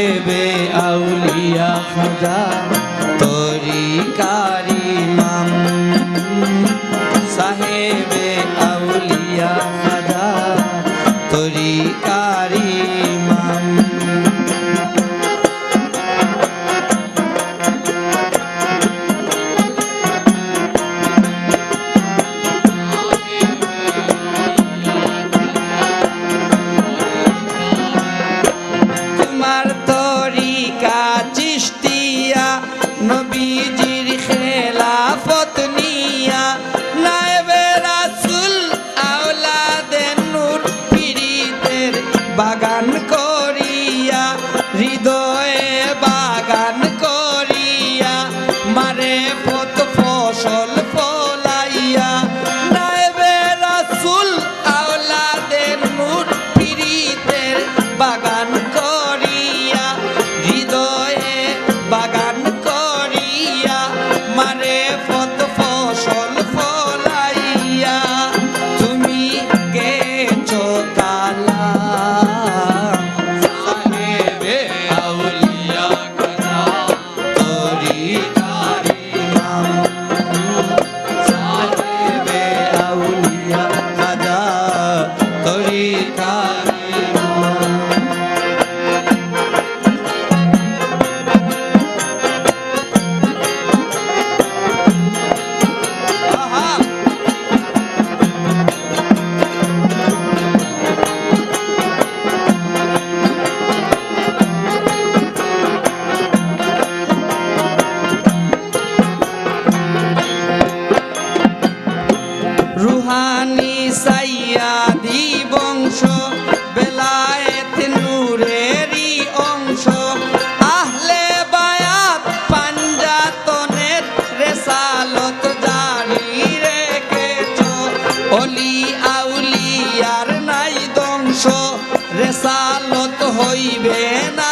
দেবে আউলিয়া খোদা তরিকা বাগান করিয়া হৃদয়ে বাগান করিয়া মারে পত ফসল ফলাইয়া নাইবে রাসুল আওলাদের মুঠ বাগান ইসাইয়া দি বংশ, বেলায়েত নূরেরই অংশ। আহলে বায়াত পাঞ্জাতনের রেসালত জারি রেখেছ। অলি আউলিয়ার নাই দংশ রেসালত হইবে না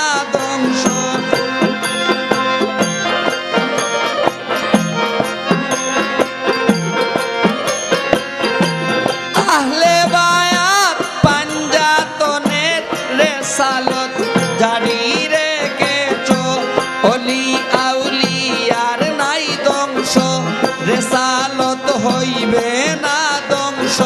সালত জারি রেখেছ অলি আউলি আর নাই দংশ রেসালত হইবে না দংশ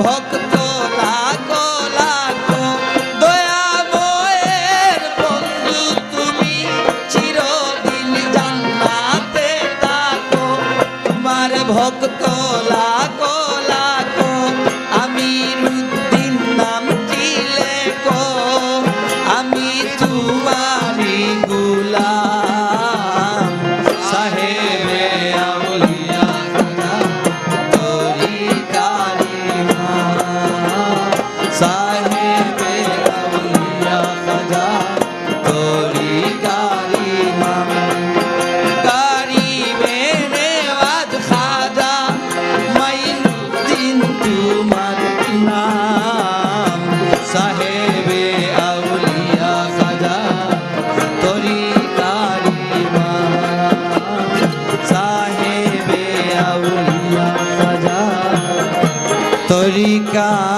ভক্ত লাগো লাগো। দয়া বয়ের বন্ধু তুমি চিরদিন জান্নাতে থাকো। তোমার ভক্ত का